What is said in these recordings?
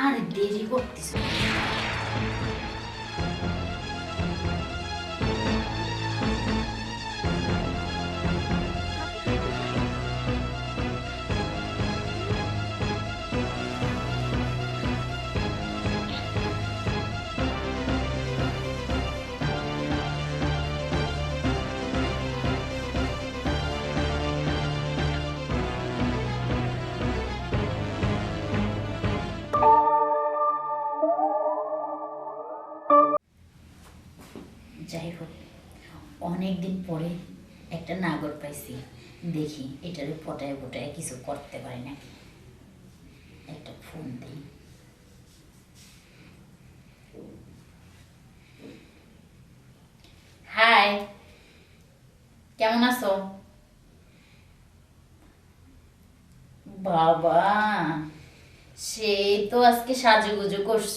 আর দেরি করতেছ অনেক দিন পরে একটা নাগর পাইছি। দেখি, এটারে পটায় পটায় কিছু করতে পারি নাকি? একটা ফোন দিই। হাই, কেমন আছো? বাবা সেই তো আজকে সাজুগুজু করছ।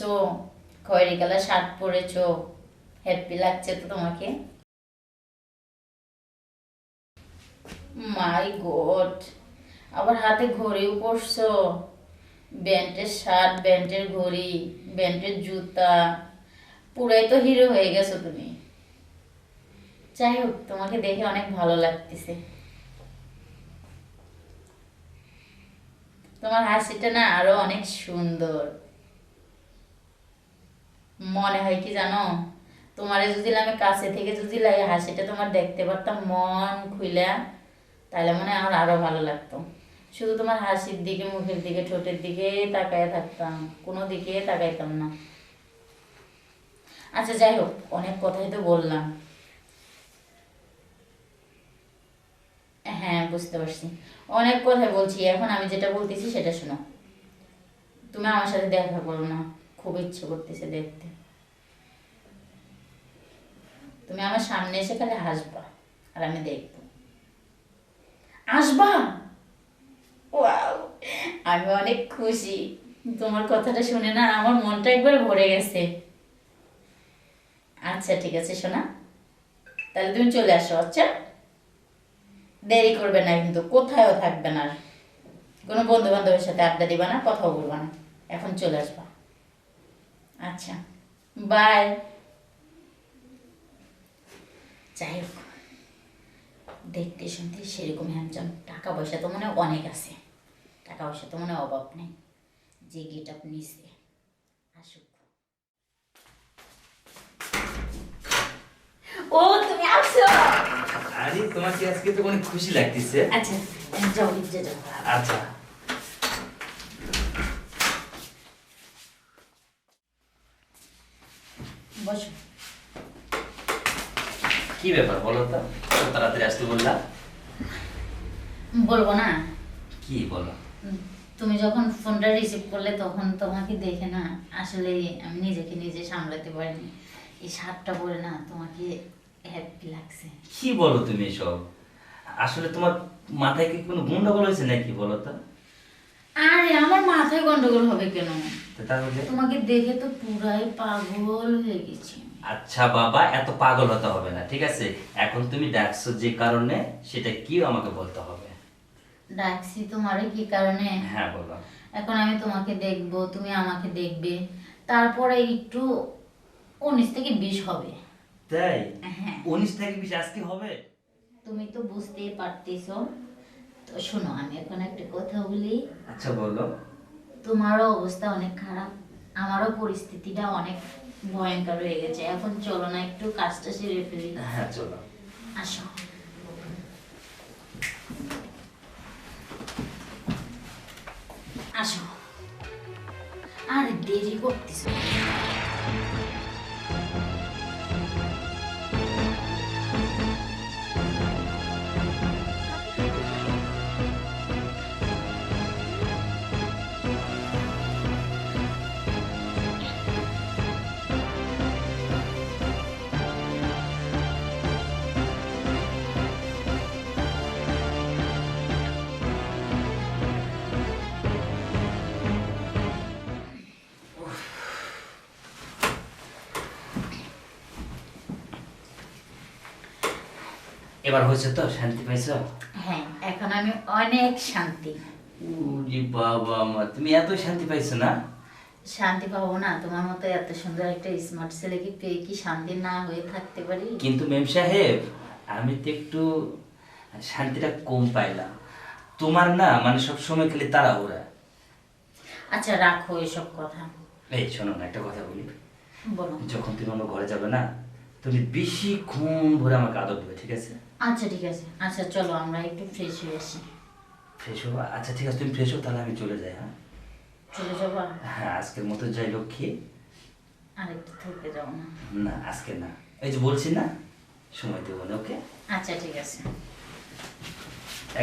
খয়েরি কালার শার্ট পরেছো। হ্যাপি লাগছে তো তোমাকে? মাই গড, আবার হাতে ঘড়িও পরছো। ব্যান্ডের শার্ট ব্যান্ডের ঘড়ি ব্যান্ডের জুতা, পুরাই তো হিরো হয়ে গেছো তুমি। যাই হোক, তোমাকে দেখে অনেক ভালো লাগতেছে। তোমার হাসিটা না আরও অনেক সুন্দর। মনে হয় কি জানো? তোমারে যদি আমি কাছে থেকে যদি লাগে হাসিটা তোমার দেখতে পারতাম, মন খুইলা। তাহলে মনে হয় আমার আরও ভালো লাগতো। শুধু তোমার হাসির দিকে, মুখের দিকে, ঠোঁটের দিকে তাকায় থাকতাম, কোনো দিকে তাকাইতাম না। আচ্ছা যাই হোক, অনেক কথাই তো বললাম। হ্যাঁ বুঝতে পারছি। অনেক কথাই বলছি, এখন আমি যেটা বলতেছি সেটা শোনো। তুমি আমার সাথে দেখা করো না, খুব ইচ্ছে করতেছে দেখতে। তুমি আমার সামনে এসে খালি হাসবা, আর আমি দেখব। আসবা আমি অনেক খুশি। তোমার কথাটা শুনে না আমার মনটা একবার ভরে গেছে। আচ্ছা ঠিক আছে শোনা তাহলে তুমি চলে আসো আচ্ছা? দেরি করবে না কিন্তু, কোথায়ও থাকবে না। কোনো বন্ধু বান্ধবের সাথে আড্ডা দিবা না, কথাও বলবা না। এখন চলে আসবা। আচ্ছা বাই। যাই হোক। দেখতে শুনতে সেরকম হ্যান্ডসাম টাকা পয়সা তো মনে অনেক আছে। টাকা পয়সা তো মনে অভাব নেই। যে গেট আপ নিছে আসুক। ও তুমি আসছো? আরে তোমাকে আজকে তো অনেক খুশি লাগতেছে? আচ্ছা যাও যাও। আচ্ছা। বসো। কি ব্যাপার বলো তো? এত তাড়াতাড়ি আসতে বললা? বলব না। কি বলো? তুমি যখন ফোনটা রিসিভ করলে তখন তোমাকে দেখে না আসলে আমি নিজেকে নিজে সামলাতে পারিনি। এই পরে না তোমাকে হ্যাপি লাগছে। কি বলো তুমি এসব? আসলে তোমার মাথায় কি কোনো গন্ডগোল হয়েছে নাকি বলো তো? আরে আমার মাথায় গন্ডগোল হবে কেন? তাহলে? তোমাকে দেখে তো পুরাই পাগল হয়ে গেছি। আচ্ছা বাবা এত পাগল হতে হবে না ঠিক আছে? এখন তুমি ডাকছো যে কারণে সেটা কি আমাকে বলতে হবে। ডাকছি তোমারে কি কারণে। হ্যাঁ বলো। এখন আমি তোমাকে দেখব তুমি আমাকে দেখবে তারপরে একটু উনিশ থেকে বিশ হবে। তাই? হ্যাঁ। উনিশ থেকে বিশ আজকে হবে? তুমি তো বুঝতেই পারতেছো। তো শোনো আমি এখন একটা কথা বলি। আচ্ছা বলো। তোমারও অবস্থা অনেক খারাপ আমারও পরিস্থিতিটা অনেক ভয়ঙ্কর হয়ে গেছে। এখন চলো না একটু কাজটা সেরে ফেলি। হ্যাঁ চলো। আসো। আসো। আর দেরি করতেছো এবার হয়েছে তো? শান্তি পাইছো? হ্যাঁ এখন আমি অনেক শান্তি। উরি বাবা মা তুমি এত শান্তি পাইছো না? শান্তি পাবো না তোমার মতো এত সুন্দর একটা স্মার্ট ছেলেকে পেয়ে কি শান্তি না হয়ে থাকতে পারি? কিন্তু মেম সাহেব আমি তো একটু শান্তিটা কম পাইলাম। তোমার না মানে সব সময় খালি তাড়াহুড়া। আচ্ছা রাখো এসব কথা। এই শোনো না একটা কথা বলি। বলো। যখন তুমি আমার ঘরে যাবে না তুমি বেশি বেশিক্ষণ ভরে আমাকে আদর দেবে ঠিক আছে? আচ্ছা ঠিক আছে। আচ্ছা চলো আমরা একটু ফ্রেশ হয়ে আসি। ফ্রেশ হব? আচ্ছা ঠিক আছে তুমি ফ্রেশ হো তাহলে আমি চলে যাই হ্যাঁ? চলে যাব? হ্যাঁ আজকের মতো যাই লক্ষ্মী। আর একটু থেকে যাব না। না আজকে না। এই যে বলছি না সময় দেবো না ওকে? আচ্ছা ঠিক আছে।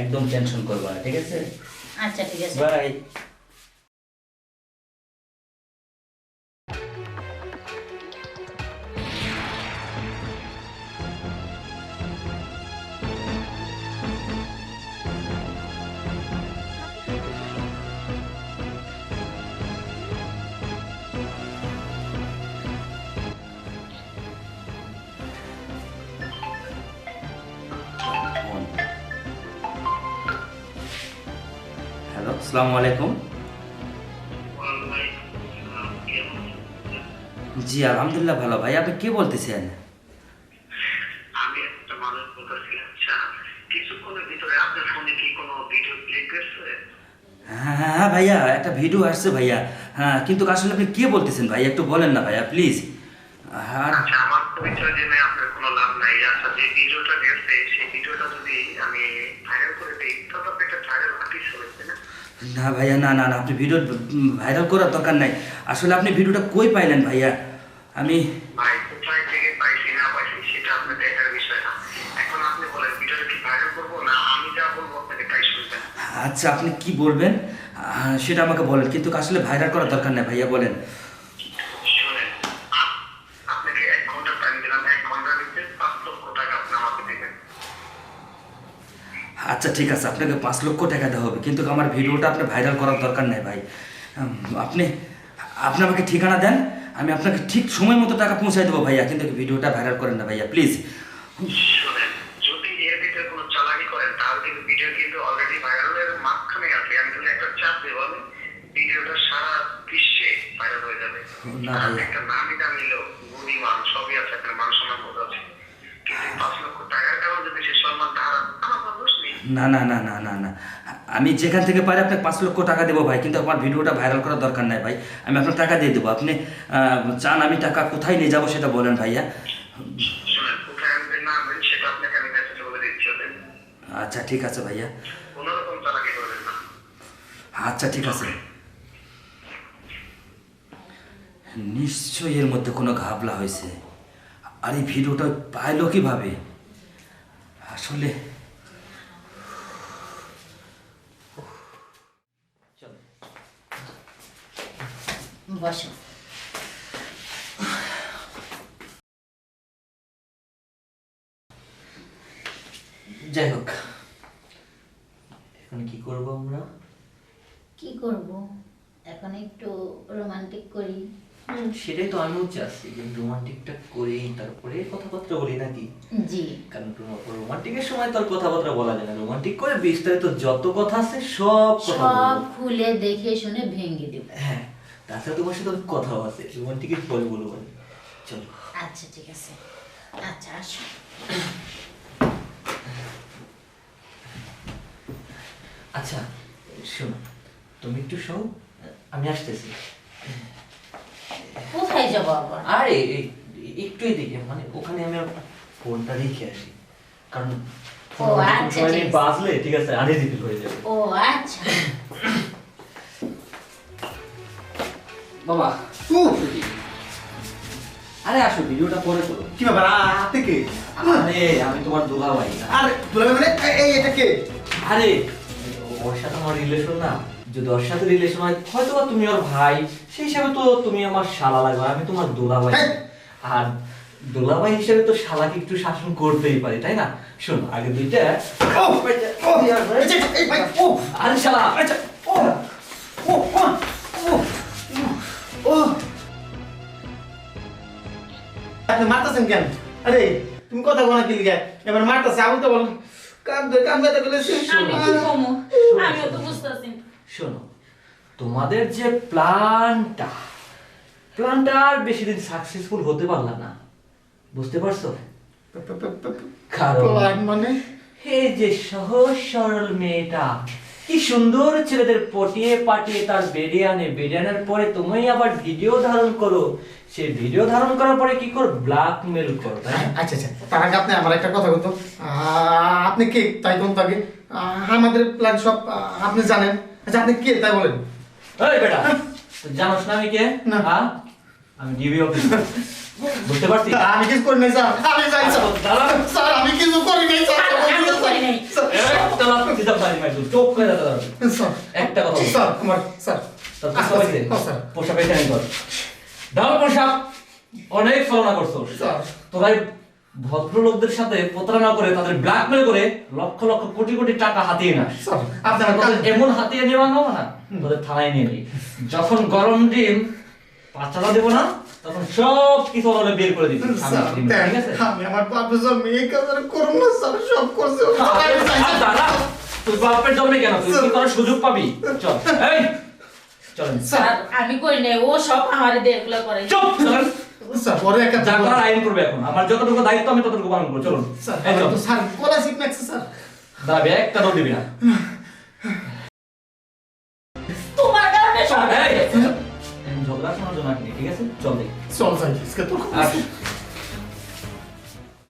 একদম টেনশন করব না ঠিক আছে? আচ্ছা ঠিক আছে। বাই হ্যালো আসসালামু আলাইকুম। জি আলহামদুলিল্লাহ ভালো ভাই আপনি কে বলতেছেন? আমি একটা মানুষ বলতেছি আচ্ছা কিছুক্ষণের ভিতরে আপনার ফোনে কি কোনো ভিডিও ক্লিক করছে হ্যাঁ হ্যাঁ হ্যাঁ ভাইয়া একটা ভিডিও আসছে ভাইয়া। হ্যাঁ কিন্তু আসলে আপনি কে বলতেছেন ভাইয়া একটু বলেন না ভাইয়া প্লিজ আচ্ছা আমার পরিচয় জেনে আপনার কোনো লাভ নাই। আচ্ছা যে ভিডিওটা গেছে সেই ভিডিওটা যদি আমি ভাইরাল করে দিই তাহলে আপনি একটা ভাইরাল আর্টিস্ট হয়েছে না ভাইয়া না না না আপনি ভিডিও ভাইরাল করার দরকার নাই। আসলে আপনি ভিডিওটা কই পাইলেন ভাইয়া? আমি ভাই কোথায় থেকে পাইছি না পাইছি সেটা আপনার দেখার বিষয় না। এখন আপনি বলেন ভিডিওটা কি ভাইরাল করব না আমি যা বলব আপনাকে তাই শুনবেন। আচ্ছা আপনি কি বলবেন? সেটা আমাকে বলেন কিন্তু আসলে ভাইরাল করার দরকার নাই ভাইয়া বলেন শুনেন আপ- আপনাকে এক ঘণ্টা টাইম দিলাম এক ঘণ্টার ভিতরে পাঁচ লক্ষ টাকা আপনি আমাকে দেবেন আচ্ছা ঠিক আছে আপনাকে পাঁচ লক্ষ টাকা দেওয়া হবে কিন্তু আমার ভিডিওটা আপনি ভাইরাল করার দরকার নেই ভাই। আপনি আপনি আমাকে ঠিকানা দেন আমি আপনাকে ঠিক সময় মতো টাকা পৌঁছাই দেবো ভাইয়া কিন্তু ভিডিওটা ভাইরাল করেন না ভাইয়া প্লিজ না যদি এর ভিতরে কোনো চালাকি করেন তাহলে কিন্তু ভিডিও কিন্তু অলরেডি ভাইরালের মাঝখানে আছে আমি কিন্তু একটা চাপ দেবো আমি ভিডিওটা সারা বিশ্বে ভাইরাল হয়ে যাবে না আর ভাইয়া। একটা নামি দামি লোক গুণীমান সবই আছে একটা মান সম্মান বোধ আছে কিন্তু এই পাঁচ লক্ষ টাকার কারণে যদি সে সম্মানটা হারান আমার কোনো দোষ নেই না না না না না না। আমি যেখান থেকে পারি আপনাকে পাঁচ লক্ষ টাকা দেবো ভাই কিন্তু আমার ভিডিওটা ভাইরাল করার দরকার নাই ভাই। আমি আপনার টাকা দিয়ে দেবো। আপনি চান আমি টাকা কোথায় নিয়ে যাব সেটা বলেন ভাইয়া। আচ্ছা ঠিক আছে ভাইয়া। আচ্ছা ঠিক আছে। নিশ্চয়ই এর মধ্যে কোনো ঘাবলা হয়েছে। আর এই ভিডিওটা পাইলো কীভাবে? আসলে বসো যাই হোক এখন কি করব আমরা? কি করব? এখন একটু রোমান্টিক করি। সেটাই তো আমিও চাচ্ছি যে রোমান্টিকটা করি তারপরে কথাবার্তা বলি নাকি? জি। কারণ রোমান্টিকের সময় তো আর কথাবার্তা বলা যায় না। রোমান্টিক করে বিস্তারিত যত কথা আছে সব কথা সব খুলে দেখে শুনে ভেঙে দেব। হ্যাঁ। তাছাড়া তোমার সাথে অনেক কথাও আছে। রোমান্টিকের পরে বলব। আমি। চলো। আচ্ছা ঠিক আছে। আচ্ছা আসো। আচ্ছা শোনো তুমি একটু শোও আমি আসতেছি। কোথায় যাব আবার? আরে একটু এদিকে মানে ওখানে আমি ফোনটা রেখে আসি। কারণ ও, আচ্ছা, ঠিক আছে। বাজলে ঠিক আছে আনইজি হয়ে যাবে ও আচ্ছা। বাবা উফ, আরে আসো ভিডিওটা পরে করো। কি ব্যাপার? হাতে কে? আরে আমি তোমার আর দুলাভাই মানে এই- এটা কে? আরে ওর সাথে আমার রিলেশন না। যদি ওর সাথে রিলেশন হয় হয়তো তুমি ওর ভাই সেই হিসাবে তো তুমি আমার শালা লাগবে আমি তোমার দুলাভাই হ্যাঁ। আর দুলাভাই হিসেবে তো শালাকে একটু শাসন করতেই পারি তাই না? শোনো আগে দুইটা ভাই আরে শালা আচ্ছা ও ও ও ও ও আপনি মারতেছেন কেন? আরে তুমি কথা বলা কি লিখে এবার মারতেছে আমি তো বল। কাম ধরে কাম করতে গেলে আমি কি কমু আমিও তো বুঝতেছি। শোনো তোমাদের যে প্ল্যানটা প্ল্যানটা আর বেশি দিন সাকসেসফুল হতে পারলাম না। বুঝতে পারছ? কারণ মানে? এই যে সহজ সরল মেয়েটা কি সুন্দর ছেলেদের পটিয়ে পাটিয়ে তার বেরিয়ে আনে বেরিয়ে আনার পরে তুমি আবার ভিডিও ধারণ করো। সে ভিডিও ধারণ করার পরে কি করো? ব্ল্যাকমেল করো আচ্ছা আচ্ছা। তার আগে আপনি আমার একটা কথা বলতো। আপনি কে? তাই কোন তাকে? আমাদের প্ল্যান সব আপনি জানেন। আচ্ছা আপনি কে? তাই বলেন। এই বেটা জানোস না আমি কে? না। আমি ডিবি অফিস বুঝতে পারছিস? আমি কিছু করি নাই স্যার। আমি যাই স্যার। স্যার আমি কিছু করি নাই স্যার। আমি করি নাই। একটা লাফ দিতাম বাড়ি মাইর চোখ করে দাঁড়া দাঁড়া। স্যার একটা কথা স্যার আমার স্যার তোর পোষা পাইছে? স্যার পোষা পাইছে আমি কর। দাও পোশাক অনেক ছলনা করছ। তোরাই ভদ্রলোকদের সাথে প্রতারণা করে তাদের ব্ল্যাকমেল করে লক্ষ লক্ষ কোটি কোটি টাকা হাতিয়ে স্যার এমন হাতিয়ে নেওয়া না তোদের থানায় নিয়ে যখন গরম ডিম পাচালা দেবো না তখন সব কিছু ওরা বের করে দিবি স্যার সামনে দিবি, ঠিক আছে? আমি আমার বাপের জন্য এই কাজ করব না স্যার সব করছে। ও। আরে, আমি যাই, আর দাঁড়া। তুই বাপের জন্মে কেন? তুই কি করার সুযোগ পাবি? চল। এই! চলেন। স্যার আমি করি নাই ও সব আমার দেখগুলো করে। চুপ! চলেন। স্যার পরে একটা যা করার আইন করবে এখন। আমার যতটুকু দায়িত্ব আমি ততটুকু পালন করব। চলুন। স্যার স্যার কলা শিখ স্যার। দাঁড়াবে একটা দৌড় দিবি না। কারণে সব এই, এখন ঝগড়া শোনার জন্য